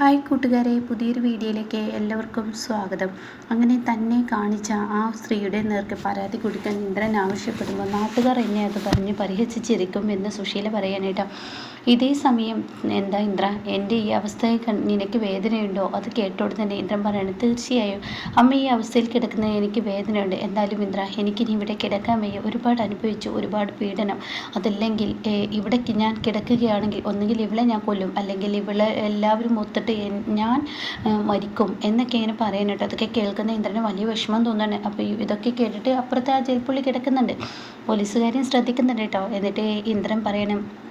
Hi കൂട്ടുകാരെ പുതിയൊരു വീഡിയോയിലേക്ക് എല്ലാവർക്കും സ്വാഗതം. അങ്ങനെ തന്നെ കാണിച്ച ആ സ്ത്രീയുടെ നേർക്ക് പരാതി കൊടുക്കാൻ ഇന്ദ്രൻ ആവശ്യപ്പെടുമ്പോൾ നാട്ടുകാർ എന്നെ അത് പറഞ്ഞ് പരിഹസിച്ചിരിക്കും എന്ന് സുശീല പറയാനായിട്ട്. ഇതേ സമയം എന്താ ഇന്ദ്ര? എന്റെ ഈ അവസ്ഥയെ നിനക്ക് വേദനയുണ്ടോ? അത് കേട്ടോട് തന്നെ ഇന്ദ്രൻ പറയുന്നത് തീർച്ചയായും. അമ്മ ഈ അവസ്ഥയിൽ കിടക്കുന്ന എനിക്ക് വേദനയുണ്ട്. എന്തായാലും ഇന്ദ്ര എനിക്കിനി ഇവിടെ കിടക്കാൻ വയ്യ. ഒരുപാട് അനുഭവിച്ചു. ഒരുപാട് പീഡനം. അതല്ലെങ്കിൽ ഇവിടെ ഞാൻ കിടക്കുകയാണെങ്കിൽ ഒന്നുകിൽ ഇവളെ ഞാൻ കൊല്ലും. അല്ലെങ്കിൽ ഇവളെ എല്ലാവരും ഒത്തിട്ട് ഞാൻ മരിക്കും എന്നൊക്കെ ഇങ്ങനെ പറയാനായിട്ട് അതൊക്കെ കേൾക്കുന്ന ഇന്ദ്രന് വലിയ വിഷമം തോന്നുന്നു അപ്പോൾ ഇതൊക്കെ കേട്ടിട്ട് അപ്പുറത്തെ ആ ജയിൽപ്പുള്ളി കിടക്കുന്നുണ്ട്. പോലീസുകാരെയും ശ്രദ്ധിക്കുന്നുണ്ട് കേട്ടോ. എന്നിട്ട് ഇന്ദ്രൻ പറയണം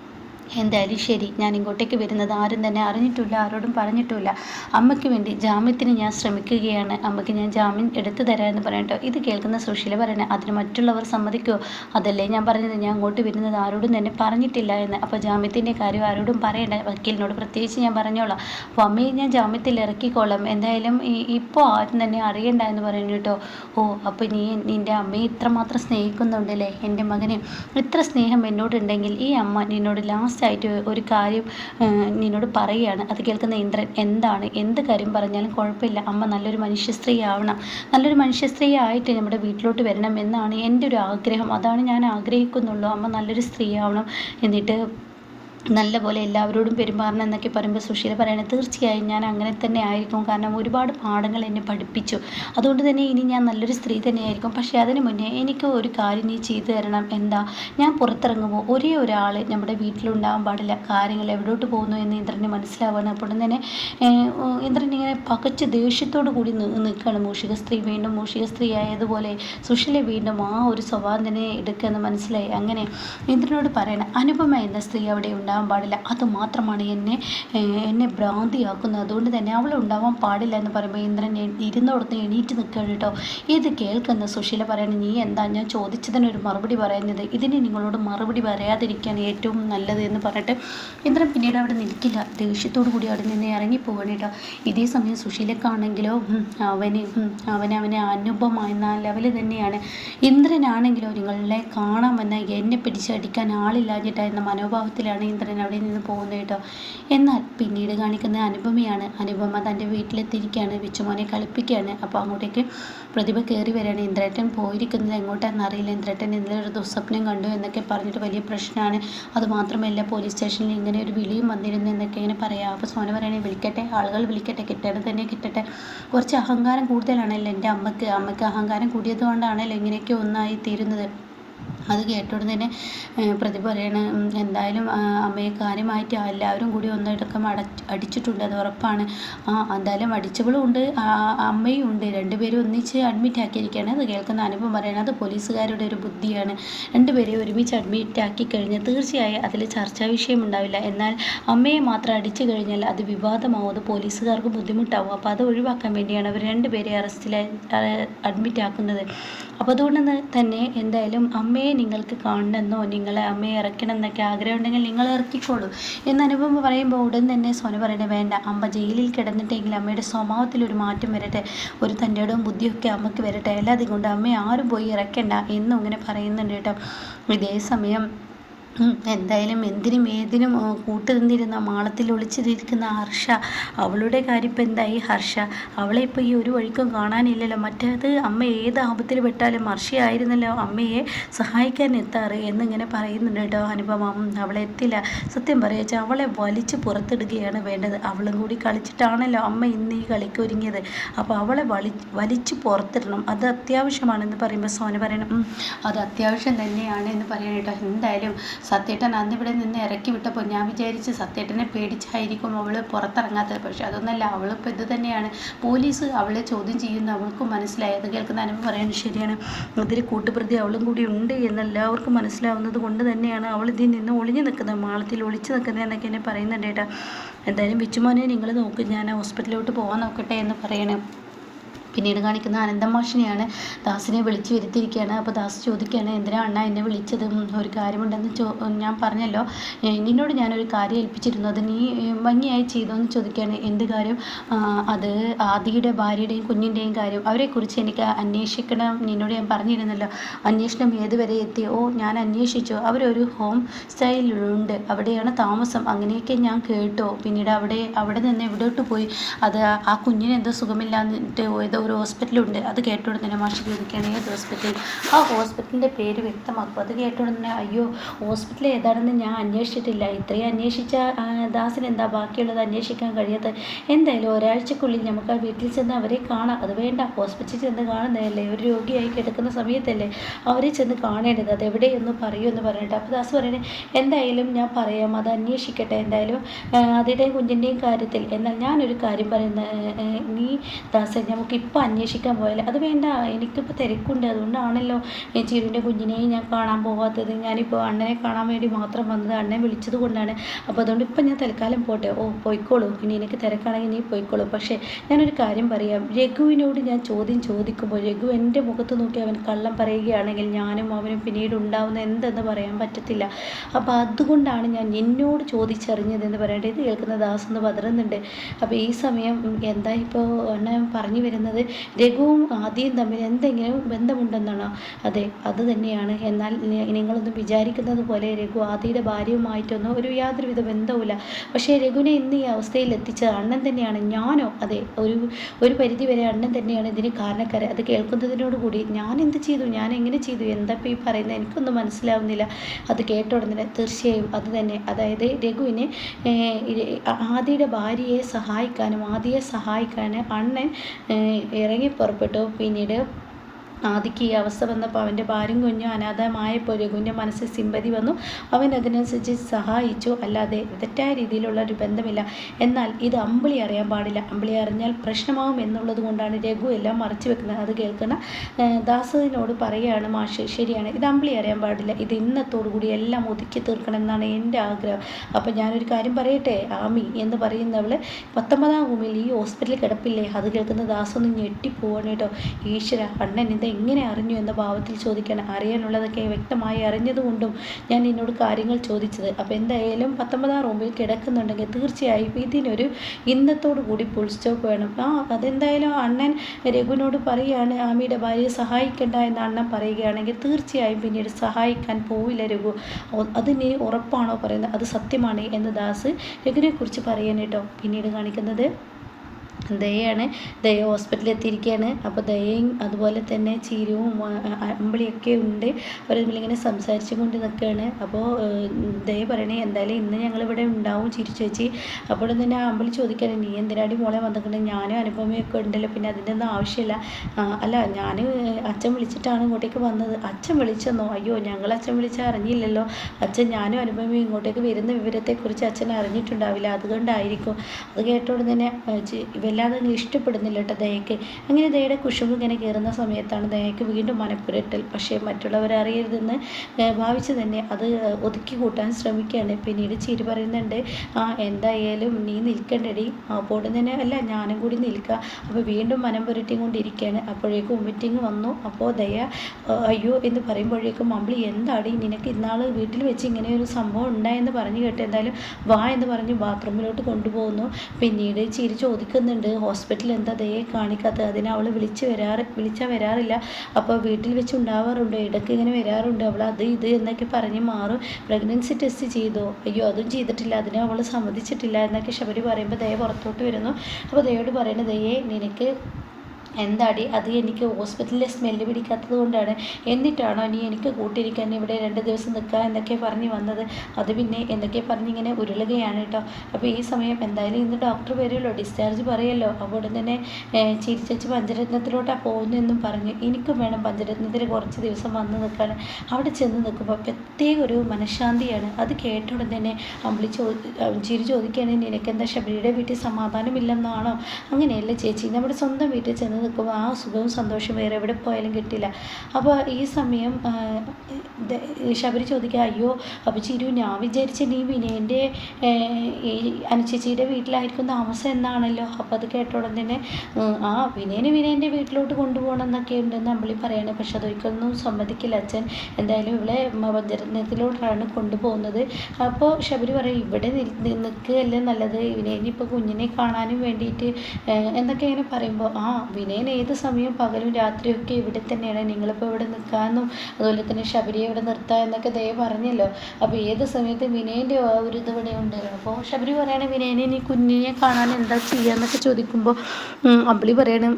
എന്തായാലും ശരി ഞാൻ ഇങ്ങോട്ടേക്ക് വരുന്നത് ആരും തന്നെ അറിഞ്ഞിട്ടില്ല ആരോടും പറഞ്ഞിട്ടില്ല. അമ്മയ്ക്ക് വേണ്ടി ജാമ്യത്തിന് ഞാൻ ശ്രമിക്കുകയാണ്. അമ്മയ്ക്ക് ഞാൻ ജാമ്യം എടുത്തു തരാമെന്ന് പറയട്ടോ. ഇത് കേൾക്കുന്ന സുശീല പറയണേ അതിന് മറ്റുള്ളവർ സമ്മതിക്കുമോ അതല്ലേ ഞാൻ പറഞ്ഞത്. ഞാൻ അങ്ങോട്ട് വരുന്നത് ആരോടും തന്നെ പറഞ്ഞിട്ടില്ല എന്ന്. അപ്പോൾ ജാമ്യത്തിന്റെ കാര്യം ആരോടും പറയണ്ട. വക്കീലിനോട് പ്രത്യേകിച്ച് ഞാൻ പറഞ്ഞോളാം. അപ്പോൾ അമ്മയെ ഞാൻ ജാമ്യത്തിൽ ഇറക്കിക്കോളാം. എന്തായാലും ഇപ്പോൾ ആരും തന്നെ അറിയണ്ട എന്ന് പറയുന്നു കേട്ടോ. ഓ അപ്പോൾ നീ നിന്റെ അമ്മയെ ഇത്രമാത്രം സ്നേഹിക്കുന്നുണ്ടല്ലേ? എന്റെ മകനെ ഇത്ര സ്നേഹം എന്നോടുണ്ടെങ്കിൽ ഈ അമ്മ നിന്നോട് ലാസ്റ്റ് ആയിട്ട് ഒരു കാര്യം നിന്നോട് പറയുകയാണ്. അത് കേൾക്കുന്ന ഇന്ദ്രൻ എന്താണ്? എന്ത് കാര്യം പറഞ്ഞാലും കുഴപ്പമില്ല. അമ്മ നല്ലൊരു മനുഷ്യ സ്ത്രീ ആവണം നല്ലൊരു മനുഷ്യ സ്ത്രീ ആയിട്ട് നമ്മുടെ വീട്ടിലോട്ട് വരണം എന്നാണ് എന്റെ ഒരു ആഗ്രഹം. അതാണ് ഞാൻ ആഗ്രഹിക്കുന്നുള്ളൂ. അമ്മ നല്ലൊരു സ്ത്രീ ആവണം എന്നിട്ട് നല്ലപോലെ എല്ലാവരോടും പെരുമാറണം എന്നൊക്കെ പറയുമ്പോൾ സുശീല പറയണത് തീർച്ചയായും ഞാൻ അങ്ങനെ തന്നെ ആയിരിക്കും. കാരണം ഒരുപാട് പാഠങ്ങൾ എന്നെ പഠിപ്പിച്ചു. അതുകൊണ്ട് തന്നെ ഇനി ഞാൻ നല്ലൊരു സ്ത്രീ തന്നെയായിരിക്കും. പക്ഷേ അതിന് മുന്നേ എനിക്ക് ഒരു കാര്യം നീ ചെയ്തു തരണം. എന്താ? ഞാൻ പുറത്തിറങ്ങുമ്പോൾ ഒരേ ഒരാൾ നമ്മുടെ വീട്ടിലുണ്ടാകാൻ പാടില്ല. കാര്യങ്ങൾ എവിടോട്ട് പോകുന്നു എന്ന് ഇന്ദ്രന് മനസ്സിലാവുകയാണ്. അപ്പോൾ തന്നെ ഇന്ദ്രൻ ഇങ്ങനെ പകച്ച് ദേഷ്യത്തോടു കൂടി നിൽക്കുകയാണ്. മൂഷിക സ്ത്രീ വീണ്ടും മൂഷിക സ്ത്രീ ആയതുപോലെ സുശീല വീണ്ടും ആ ഒരു സ്വഭാവം തന്നെ എടുക്കുക എന്ന് മനസ്സിലായി. അങ്ങനെ ഇന്ദ്രനോട് പറയണം അനുപമ എന്ന സ്ത്രീ അവിടെ ഉണ്ടാവാൻ പാടില്ല. അത് മാത്രമാണ് എന്നെ എന്നെ ഭ്രാന്തിയാക്കുന്നത്. അതുകൊണ്ട് തന്നെ അവൾ ഉണ്ടാവാൻ പാടില്ല എന്ന് പറയുമ്പോൾ ഇന്ദ്രൻ ഇരുന്നോടത്ത് എണീറ്റ് നിൽക്കുകയാണ് കേട്ടോ. ഇത് കേൾക്കുന്ന സുശീല പറയണ നീ എന്താ? ഞാൻ ചോദിച്ചതിനൊരു മറുപടി പറയുന്നത്. ഇതിന് നിങ്ങളോട് മറുപടി പറയാതിരിക്കുകയാണ് ഏറ്റവും നല്ലത് എന്ന് പറഞ്ഞിട്ട് ഇന്ദ്രൻ പിന്നീട് അവിടെ നിൽക്കില്ല. ദേഷ്യത്തോടു കൂടി അവിടെ നിന്ന് ഇറങ്ങിപ്പോവാണ് കേട്ടോ. ഇതേ സമയം സുശീലക്കാണെങ്കിലോ അവന് അവനെ അവന് അവന് അനുപമ എന്ന ലെവൽ തന്നെയാണ്. ഇന്ദ്രനാണെങ്കിലോ നിങ്ങളെ കാണാൻ വന്ന എന്നെ പിടിച്ചടിക്കാൻ ആളില്ലാഞ്ഞിട്ട എന്ന മനോഭാവത്തിലാണ് ഇന്ദ്രൻ അവിടെ നിന്ന് പോകുന്നത് കേട്ടോ. എന്നാൽ പിന്നീട് കാണിക്കുന്ന അനുപമയാണ്. അനുപമ തന്റെ വീട്ടിലെത്തിയിരിക്കുകയാണ്. വിച്ചുമോനെ കളിപ്പിക്കുകയാണ്. അപ്പോൾ അങ്ങോട്ടേക്ക് പ്രതിഭ കയറി വരികയാണ്. ഇന്ദ്രേട്ടൻ പോയിരിക്കുന്നത് എങ്ങോട്ടാണെന്ന് അറിയില്ല. ഇന്ദ്രേട്ടൻ ഇന്നലെ ഒരു ദുസ്വപ്നം കണ്ടു എന്നൊക്കെ പറഞ്ഞിട്ട് വലിയ പ്രശ്നമാണ്. അതുമാത്രമല്ല പോലീസ് സ്റ്റേഷനിൽ ഇങ്ങനെ ഒരു വിളിയും വന്നിരുന്നു എന്നൊക്കെ ഇങ്ങനെ പറയാം. അപ്പോൾ സോന പറയണേ വിളിക്കട്ടെ ആളുകൾ വിളിക്കട്ടെ കിട്ടേണ്ടത് തന്നെ കിട്ടട്ടെ. കുറച്ച് അഹങ്കാരം കൂടുതലാണല്ലോ എന്റെ അമ്മയ്ക്ക്. അമ്മയ്ക്ക് അഹങ്കാരം കൂടിയത് കൊണ്ടാണല്ലോ ഇങ്ങനെയൊക്കെ ഒന്നായി തീരുന്നത്. അത് തന്നെ ഏഹ് പ്രതിഭ പറയണ എന്തായാലും അമ്മയെ കാര്യമായിട്ട് എല്ലാവരും കൂടി ഒന്നടക്കം അടച്ച് അടിച്ചിട്ടുണ്ട് അത് ഉറപ്പാണ്. ആ എന്തായാലും അടിച്ചവളും ഉണ്ട് അമ്മയും ഉണ്ട്. രണ്ടുപേരും ഒന്നിച്ച് അഡ്മിറ്റ് ആക്കിയിരിക്കുകയാണ്. അത് കേൾക്കുന്ന അനുഭവം പറയണത് അത് പോലീസുകാരുടെ ഒരു ബുദ്ധിയാണ്. രണ്ടുപേരെയും ഒരുമിച്ച് അഡ്മിറ്റ് ആക്കി കഴിഞ്ഞാൽ തീർച്ചയായും അതിൽ ചർച്ചാ വിഷയം ഉണ്ടാവില്ല. എന്നാൽ അമ്മയെ മാത്രം അടിച്ചു കഴിഞ്ഞാൽ അത് വിവാദമാവും അത് പോലീസുകാർക്ക് ബുദ്ധിമുട്ടാവും. അപ്പോൾ അത് ഒഴിവാക്കാൻ വേണ്ടിയാണ് അവർ രണ്ടുപേരെ അറസ്റ്റിൽ അഡ്മിറ്റ് ആക്കുന്നത്. അപ്പോൾ അതുകൊണ്ട് തന്നെ എന്തായാലും അമ്മയെ നിങ്ങൾക്ക് കാണണമെന്നോ നിങ്ങളെ അമ്മയെ ഇറക്കണം എന്നൊക്കെ ആഗ്രഹം ഉണ്ടെങ്കിൽ നിങ്ങൾ ഇറക്കിക്കോളൂ. എന്ന് അനുപമ പറയുമ്പോൾ ഉടൻ തന്നെ സോന പറയണേ വേണ്ട അമ്മ ജയിലിൽ കിടന്നിട്ടെങ്കിൽ അമ്മയുടെ സ്വഭാവത്തിൽ ഒരു മാറ്റം വരട്ടെ ഒരു തന്റെ ഇടവും ബുദ്ധിയൊക്കെ അമ്മയ്ക്ക് വരട്ടെ. അല്ലാതെ കൊണ്ട് അമ്മയെ ആരും പോയി ഇറക്കണ്ട എന്നും ഇങ്ങനെ പറയുന്നുണ്ട് കേട്ടോ. ഇതേ സമയം എന്തായാലും എന്തിനും ഏതിനും കൂട്ടുനിന്നിരുന്ന കൂട്ടു നിന്നിരുന്ന മാളത്തിൽ ഒളിച്ചിരിക്കുന്ന ഹർഷ അവളുടെ കാര്യം ഇപ്പം എന്തായി ഹർഷ? അവളെ ഇപ്പോൾ ഈ ഒരു വഴിക്കും കാണാനില്ലല്ലോ. മറ്റേത് അമ്മ ഏത് ആപത്തിൽ പെട്ടാലും ഹർഷയായിരുന്നല്ലോ അമ്മയെ സഹായിക്കാൻ എത്താറ് എന്നിങ്ങനെ പറയുന്നുണ്ട് കേട്ടോ അവളെ എത്തില്ല. സത്യം പറയാച്ച അവളെ വലിച്ചു പുറത്തിടുകയാണ് വേണ്ടത്. അവളും കൂടി കളിച്ചിട്ടാണല്ലോ അമ്മ ഇന്ന് ഈ കളിക്ക് ഒരുങ്ങിയത്. അപ്പോൾ അവളെ വളി വലിച്ച് പുറത്തിടണം. അത് അത്യാവശ്യമാണെന്ന് പറയുമ്പോൾ സോന പറയണം. അത് അത്യാവശ്യം തന്നെയാണ് എന്ന് പറയാൻ കേട്ടോ. എന്തായാലും സത്യേട്ടൻ അന്ന് ഇവിടെ നിന്ന് ഇറക്കി വിട്ടപ്പോൾ ഞാൻ വിചാരിച്ച് സത്യേട്ടനെ പേടിച്ചായിരിക്കും അവൾ പുറത്തിറങ്ങാത്തത്. പക്ഷെ അതൊന്നല്ല അവളിപ്പോൾ ഇത് തന്നെയാണ്. പോലീസ് അവളെ ചോദ്യം ചെയ്യുന്നു. അവൾക്കും മനസ്സിലായി. അത് കേൾക്കുന്ന അനുഭവം പറയുന്നത് ശരിയാണ്. ഇതിൽ കൂട്ടുപ്രതി അവളും കൂടി ഉണ്ട് എന്ന് എല്ലാവർക്കും മനസ്സിലാവുന്നത് കൊണ്ട് തന്നെയാണ് അവൾ ഇതിൽ നിന്ന് ഒളിഞ്ഞു നിൽക്കുന്നത്. മാളത്തിൽ ഒളിച്ചു നിൽക്കുന്നത് എന്നൊക്കെ എന്നെ പറയുന്നുണ്ട് ഏട്ടാ. എന്തായാലും വിച്ചുമോനെ നിങ്ങൾ നോക്കും. ഞാൻ ഹോസ്പിറ്റലിലോട്ട് പോകാൻ നോക്കട്ടെ എന്ന് പറയണം. പിന്നീട് കാണിക്കുന്ന അനന്തം മാഷിനെയാണ് ദാസിനെ വിളിച്ചു വരുത്തിയിരിക്കുകയാണ്. അപ്പോൾ ദാസ് ചോദിക്കുകയാണ് എന്തിനാ അണ്ണ എന്നെ വിളിച്ചത്? ഒരു കാര്യമുണ്ടെന്ന് ചോ ഞാൻ പറഞ്ഞല്ലോ. നിന്നോട് ഞാനൊരു കാര്യം ഏൽപ്പിച്ചിരുന്നു. അത് നീ ഭംഗിയായി ചെയ്തോ എന്ന് ചോദിക്കുകയാണ്. എന്ത് കാര്യം? അത് ആദിയുടെ ഭാര്യയുടെയും കുഞ്ഞിന്റെയും കാര്യം. അവരെക്കുറിച്ച് എനിക്ക് അന്വേഷിക്കണം. നിന്നോട് ഞാൻ പറഞ്ഞിരുന്നല്ലോ. അന്വേഷണം ഏതുവരെ എത്തി? ഓ ഞാൻ അന്വേഷിച്ചു. അവരൊരു ഹോം സ്റ്റൈലുണ്ട് അവിടെയാണ് താമസം. അങ്ങനെയൊക്കെ ഞാൻ കേട്ടോ. പിന്നീട് അവിടെ അവിടെ നിന്ന് എവിടോട്ട് പോയി? അത് ആ കുഞ്ഞിന് എന്തോ സുഖമില്ലാന്നിട്ട് ഏതോ ഒരു ഹോസ്പിറ്റലുണ്ട്. അത് കേട്ടോടെ തന്നെ മാഷി ചോദിക്കുകയാണ് ഏത് ഹോസ്പിറ്റൽ ആ ഹോസ്പിറ്റലിന്റെ പേര് വ്യക്തമാക്കും. അത് കേട്ടോടെ തന്നെ അയ്യോ ഹോസ്പിറ്റൽ ഏതാണെന്ന് ഞാൻ അന്വേഷിച്ചിട്ടില്ല. ഇത്രയും അന്വേഷിച്ച ദാസിന് എന്താ ബാക്കിയുള്ളത് അന്വേഷിക്കാൻ കഴിയാത്ത എന്തായാലും ഒരാഴ്ചക്കുള്ളിൽ നമുക്ക് ആ വീട്ടിൽ ചെന്ന് അവരെ കാണാം. അത് വേണ്ട. ഹോസ്പിറ്റലിൽ ചെന്ന് കാണുന്നതല്ലേ? ഒരു രോഗിയായി കിടക്കുന്ന സമയത്തല്ലേ അവരെ ചെന്ന് കാണേണ്ടത്? അത് എവിടെയെന്ന് എന്ന് പറഞ്ഞിട്ട്. അപ്പോൾ ദാസ് പറയണേ എന്തായാലും ഞാൻ പറയാം. അത് അന്വേഷിക്കട്ടെ എന്തായാലും. അതിന്റെയും കുഞ്ഞിന്റെയും കാര്യത്തിൽ. എന്നാൽ ഞാനൊരു കാര്യം പറയുന്ന നീ ദാസൻ നമുക്ക് ഇപ്പോൾ അന്വേഷിക്കാൻ പോയാൽ അത് വേണ്ട എനിക്കിപ്പോൾ തിരക്കുണ്ട്. അതുകൊണ്ടാണല്ലോ ചിരുവിന്റെ കുഞ്ഞിനെയും ഞാൻ കാണാൻ പോകാത്തത് ഞാനിപ്പോൾ അണ്ണനെ കാണാൻ വേണ്ടി മാത്രം വന്നത് അണ്ണനെ വിളിച്ചത് കൊണ്ടാണ്. അപ്പോൾ അതുകൊണ്ട് ഇപ്പം ഞാൻ തൽക്കാലം പോട്ടെ. ഓ പോയിക്കോളൂ. ഇനി എനിക്ക് തിരക്കാണെങ്കിൽ നീ പോയിക്കോളൂ. പക്ഷേ ഞാനൊരു കാര്യം പറയാം. രഘുവിനോട് ഞാൻ ചോദ്യം ചോദിക്കുമ്പോൾ രഘു എന്റെ മുഖത്ത് നോക്കി അവൻ കള്ളം പറയുകയാണെങ്കിൽ ഞാനും അവനും പിന്നീട് ഉണ്ടാവുന്ന എന്തെന്ന് പറയാൻ പറ്റത്തില്ല. അപ്പോൾ അതുകൊണ്ടാണ് ഞാൻ എന്നോട് ചോദിച്ചറിഞ്ഞതെന്ന് പറയേണ്ടത്. ഇത് കേൾക്കുന്ന ദാസ് എന്ന് പതറുന്നുണ്ട്. അപ്പോൾ ഈ സമയം എന്താ ഇപ്പോൾ അണ്ണൻ പറഞ്ഞു വരുന്നത്? രഘുവും ആദ്യം തമ്മിൽ എന്തെങ്കിലും ബന്ധമുണ്ടെന്നാണോ? അതെ അത് തന്നെയാണ്. എന്നാൽ നിങ്ങളൊന്നും വിചാരിക്കുന്നത് പോലെ രഘു ആദിയുടെ ഭാര്യയുമായിട്ടൊന്നും ഒരു യാതൊരുവിധ ബന്ധവുമില്ല. പക്ഷേ രഘുവിനെ ഇന്ന് ഈ അവസ്ഥയിൽ എത്തിച്ചത് അണ്ണൻ തന്നെയാണ്. ഞാനോ? അതെ ഒരു ഒരു പരിധി വരെ അണ്ണൻ തന്നെയാണ് ഇതിന് കാരണക്കാരെ. അത് കേൾക്കുന്നതിനോടുകൂടി ഞാൻ എന്ത് ചെയ്തു? ഞാൻ എങ്ങനെ ചെയ്തു? എന്താ ഈ പറയുന്നത്? എനിക്കൊന്നും മനസ്സിലാവുന്നില്ല. അത് കേട്ട ഉടനെ തീർച്ചയായും അത് തന്നെ. അതായത് രഘുവിനെ ആദിയുടെ ഭാര്യയെ സഹായിക്കാനും ആദിയെ സഹായിക്കാനും അണ്ണൻ ഇറങ്ങി പുറപ്പെട്ടു. പിന്നീട് ആദിക്ക് ഈ അവസ്ഥ വന്നപ്പോൾ അവന്റെ ഭാര്യയും കുഞ്ഞും അനാഥമായപ്പോൾ രഘുവിന്റെ മനസ്സിൽ സിമ്പതി വന്നു. അവൻ അതിനനുസരിച്ച് സഹായിച്ചു. അല്ലാതെ തെറ്റായ രീതിയിലുള്ള ഒരു ബന്ധമില്ല. എന്നാൽ ഇത് അമ്പിളി അറിയാൻ പാടില്ല. അമ്പിളി അറിഞ്ഞാൽ പ്രശ്നമാവും എന്നുള്ളത് കൊണ്ടാണ് രഘു എല്ലാം മറച്ചു വെക്കുന്നത്. അത് കേൾക്കുന്ന ഏഹ്, ദാസനോട് പറയുകയാണ് മാഷ് ശരിയാണ്. ഇത് അമ്പിളി അറിയാൻ പാടില്ല. ഇത് ഇന്നത്തോടു കൂടി എല്ലാം ഒതുക്കി തീർക്കണം എന്നാണ് എന്റെ ആഗ്രഹം. അപ്പം ഞാനൊരു കാര്യം പറയട്ടെ? ആമി എന്ന് പറയുന്നവൾ പത്തൊമ്പതാം ഭൂമിയിൽ ഈ ഹോസ്പിറ്റലിൽ കിടപ്പില്ലേ? അത് കേൾക്കുന്ന ദാസൊന്ന് ഞെട്ടിപ്പോവാണ് കേട്ടോ. ഈശ്വര അണ്ണൻ ഇത് എങ്ങനെ അറിഞ്ഞു എന്ന ഭാവത്തിൽ ചോദിക്കണം അറിയാനുള്ളതൊക്കെ വ്യക്തമായി അറിഞ്ഞതുകൊണ്ടും ഞാൻ നിന്നോട് കാര്യങ്ങൾ ചോദിച്ചത്. അപ്പോൾ എന്തായാലും പത്തൊമ്പതാം റൂമിൽ കിടക്കുന്നുണ്ടെങ്കിൽ തീർച്ചയായും ഇതിനൊരു ഇന്നത്തോടു കൂടി ഫുൾ സ്റ്റോപ്പ് വേണം. ആ അതെന്തായാലും അണ്ണൻ രഘുവിനോട് പറയുകയാണ് ആമിയുടെ ഭാര്യയെ സഹായിക്കണ്ട എന്ന് അണ്ണൻ പറയുകയാണെങ്കിൽ തീർച്ചയായും പിന്നീട് സഹായിക്കാൻ പോവില്ല രഘു. അത് നീ ഉറപ്പാണോ പറയുന്നത്? അത് സത്യമാണ് എന്ന് ദാസ് രഘുവിനെ കുറിച്ച് പറയാൻ പിന്നീട് കാണിക്കുന്നത് ദയയാണ്. ദയ ഹോസ്പിറ്റലിൽ എത്തിയിരിക്കുകയാണ് അപ്പോൾ ദയയും അതുപോലെ തന്നെ ചീരവും അമ്പിളിയൊക്കെ ഉണ്ട്. അവർ തമ്മിലിങ്ങനെ സംസാരിച്ചു കൊണ്ട് നിൽക്കുകയാണ്. അപ്പോൾ ദയ പറയണേ എന്തായാലും ഇന്ന് ഞങ്ങളിവിടെ ഉണ്ടാവും ചിരി ചേച്ചി. അപ്പോൾ തന്നെ അമ്പിളി ചോദിക്കുകയാണ് നീ എന്തിനാടി മോളെ വന്നിട്ടുണ്ട് ഞാനും അനുപമയൊക്കെ ഉണ്ടല്ലോ. പിന്നെ അതിന്റെ ഒന്നും ആവശ്യമില്ല അല്ല ഞാൻ അച്ഛൻ വിളിച്ചിട്ടാണ് ഇങ്ങോട്ടേക്ക് വന്നത്. അച്ഛൻ വിളിച്ചെന്നോ? അയ്യോ ഞങ്ങൾ അച്ഛൻ വിളിച്ചാൽ അറിഞ്ഞില്ലല്ലോ. അച്ഛൻ ഞാനും അനുപമയും ഇങ്ങോട്ടേക്ക് വരുന്ന വിവരത്തെക്കുറിച്ച് അച്ഛൻ അറിഞ്ഞിട്ടുണ്ടാവില്ല. അതുകൊണ്ടായിരിക്കും. അത് കേട്ടോടെ തന്നെ ചി- വല്ലാതെ ഇഷ്ടപ്പെടുന്നില്ല കേട്ടോ ദയക്ക്. അങ്ങനെ ദയയുടെ കുശുമ്പ് ഇങ്ങനെ കയറുന്ന സമയത്താണ് ദയക്ക് വീണ്ടും മനപ്പുരട്ടൽ. പക്ഷേ മറ്റുള്ളവർ അറിയരുതെന്ന് ആ, ഭാവിച്ച് തന്നെ അത് ഒതുക്കി കൂട്ടാൻ ശ്രമിക്കുകയാണ്. പിന്നീട് ചിരി പറയുന്നുണ്ട് ആ എന്തായാലും നീ നിൽക്കണ്ടടി. അപ്പോൾ തന്നെ അല്ല ഞാനും കൂടി നിൽക്കുക അപ്പോൾ വീണ്ടും മനം പുരട്ടി കൊണ്ടിരിക്കുകയാണ് അപ്പോഴേക്കും മീറ്റിംഗ് വന്നു. അപ്പോൾ ദയ അയ്യോ എന്ന് പറയുമ്പോഴേക്കും അമ്പിളി എന്താടി? നിനക്ക് ഇന്നാൾ വീട്ടിൽ വെച്ച് ഇങ്ങനെ ഒരു സംഭവം ഉണ്ടായെന്ന് പറഞ്ഞു കേട്ട് എന്തായാലും വാ എന്ന് പറഞ്ഞ് ബാത്റൂമിലോട്ട് കൊണ്ടുപോകുന്നു. പിന്നീട് ചിരി ചോദിക്കുന്നുണ്ട് ഹോസ്പിറ്റലിൽ എന്താ ദയെ കാണിക്കാത്തത്? അതിന് അവൾ വിളിച്ച് വരാറ് വിളിച്ചാൽ വരാറില്ല. അപ്പോൾ വീട്ടിൽ വെച്ച് ഉണ്ടാവാറുണ്ട്. ഇടയ്ക്ക് ഇങ്ങനെ വരാറുണ്ട്. അവൾ അത് ഇത് എന്നൊക്കെ പറഞ്ഞ് മാറും. പ്രഗ്നൻസി ടെസ്റ്റ് ചെയ്തോ? അയ്യോ അതും ചെയ്തിട്ടില്ല. അതിന് അവൾ സമ്മതിച്ചിട്ടില്ല എന്നൊക്കെ ശബരി പറയുമ്പോൾ ദയ പുറത്തോട്ട് വരുന്നു. അപ്പോൾ ദയോട് പറയുന്നത് ദയെ നിനക്ക് എന്താടി? അത് എനിക്ക് ഹോസ്പിറ്റലിലെ സ്മെല്ല് പിടിക്കാത്തത് കൊണ്ടാണ്. എന്നിട്ടാണോ നീ എനിക്ക് കൂട്ടിരിക്കാൻ ഇവിടെ രണ്ട് ദിവസം നിൽക്കുക എന്നൊക്കെ പറഞ്ഞ് വന്നത്. അത് പിന്നെ എന്തൊക്കെ പറഞ്ഞിങ്ങനെ ഉരുളുകയാണ് കേട്ടോ. അപ്പോൾ ഈ സമയം എന്തായാലും ഇന്ന് ഡോക്ടർ വരുമല്ലോ. ഡിസ്ചാർജ് പറയല്ലോ. അപ്പോൾ തന്നെ ചിരിച്ചേച്ച് പഞ്ചരത്നത്തിലോട്ടാണ് പോകുന്നതെന്നും പറഞ്ഞു എനിക്കും വേണം പഞ്ചരത്നത്തിൽ കുറച്ച് ദിവസം വന്ന് നിൽക്കാൻ. അവിടെ ചെന്ന് നിൽക്കുമ്പോൾ പ്രത്യേക ഒരു മനഃശാന്തിയാണ്. അത് കേട്ട ഉടൻ തന്നെ അമ്പിളി ചോ ചിരി ചോദിക്കുകയാണെങ്കിൽ നിനക്കെന്താ ശബരിയുടെ വീട്ടിൽ സമാധാനമില്ലെന്നാണോ? അങ്ങനെയല്ല ചേച്ചി. നമ്മുടെ സ്വന്തം വീട്ടിൽ ചെന്ന് നിൽക്കുമ്പോൾ ആ സുഖവും സന്തോഷവും വേറെ എവിടെ പോയാലും കിട്ടില്ല. അപ്പോൾ ഈ സമയം ശബരി ചോദിക്കുക അയ്യോ അപ്പോൾ ചിരു ഞാൻ വിചാരിച്ച നീ വിനയന്റെ ഈ അനുചേച്ചിയുടെ വീട്ടിലായിരിക്കും താമസം എന്നാണല്ലോ? അപ്പോൾ അത് കേട്ടോടെ തന്നെ ആ വിനയന് വിനയന്റെ വീട്ടിലോട്ട് കൊണ്ടുപോകണം എന്നൊക്കെ ഉണ്ടെന്ന് അമ്പിളി പറയണേ. പക്ഷെ അതൊരിക്കലൊന്നും സമ്മതിക്കില്ല അച്ഛൻ. എന്തായാലും ഇവിടെ വജ്രത്തിലോട്ടാണ് കൊണ്ടുപോകുന്നത്. അപ്പോൾ ശബരി പറയും ഇവിടെ നിൽക്കുകയല്ലേ നല്ലത്. വിനയൻ ഇപ്പോൾ കുഞ്ഞിനെ കാണാനും വേണ്ടിയിട്ട് എന്നൊക്കെ ഇങ്ങനെ പറയുമ്പോൾ ആ വിനയൻ ഏത് സമയവും പകലും രാത്രിയൊക്കെ ഇവിടെ തന്നെയാണ്. നിങ്ങളിപ്പോൾ ഇവിടെ നിൽക്കാമെന്നും അതുപോലെ തന്നെ ശബരിയെ ഇവിടെ നിർത്താം എന്നൊക്കെ ദയ പറഞ്ഞല്ലോ. അപ്പോൾ ഏത് സമയത്ത് വിനയന്റെ ആ ഒരു ഇത് ഇവിടെ ഉണ്ടല്ലോ. അപ്പോൾ ശബരി പറയണ വിനയനെ നീ കുഞ്ഞിനെ കാണാൻ എന്താ ചെയ്യാന്നൊക്കെ ചോദിക്കുമ്പോൾ അമ്പിളി പറയണം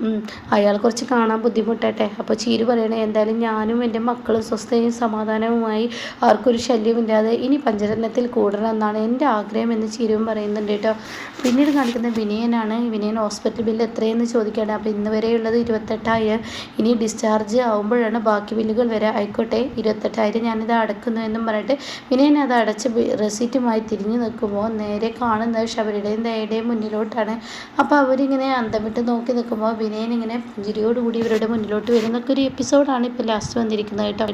അയാൾ കുറച്ച് കാണാൻ ബുദ്ധിമുട്ടട്ടെ. അപ്പോൾ ചീര് പറയണേ എന്തായാലും ഞാനും എന്റെ മക്കളും സ്വസ്ഥയും സമാധാനവുമായി ആർക്കൊരു ശല്യമില്ലാതെ ഇനി പഞ്ചരത്നത്തിൽ കൂടണം എന്നാണ് എന്റെ ആഗ്രഹം എന്ന് ചീരുവും പറയുന്നുണ്ട് കേട്ടോ. പിന്നീട് കാണിക്കുന്ന വിനയനാണ്. വിനയൻ ഹോസ്പിറ്റൽ ബില്ല് എത്രയെന്ന് ചോദിക്കുകയാണ്. അപ്പോൾ ഇന്ന് വരെയുള്ളത് ഇരുപത്തെട്ടായിരം. ഇനി ഡിസ്ചാർജ് ആവുമ്പോഴാണ് ബാക്കി ബില്ലുകൾ വരെ. ആയിക്കോട്ടെ ഇരുപത്തെട്ടായിരം ഞാനിത് അടക്കുന്നു എന്നും പറഞ്ഞിട്ട് വിനയൻ അത് അടച്ച് റെസീറ്റുമായി തിരിഞ്ഞു നിൽക്കുമ്പോൾ നേരെ കാണുന്നത് ശബരിയുടെയും ദയയുടെയും മുന്നിലോട്ടാണ്. അപ്പോൾ അവരിങ്ങനെ അന്തം വിട്ട് നോക്കി നിൽക്കുമ്പോൾ വിനയൻ ഇങ്ങനെ പുഞ്ചിരിയോടുകൂടി ഇവരുടെ മുന്നിലോട്ട് വരുന്നൊക്കെ ഒരു എപ്പിസോഡാണ് ഇപ്പോൾ ലാസ്റ്റ് വന്നിരിക്കുന്നത് കേട്ടോ.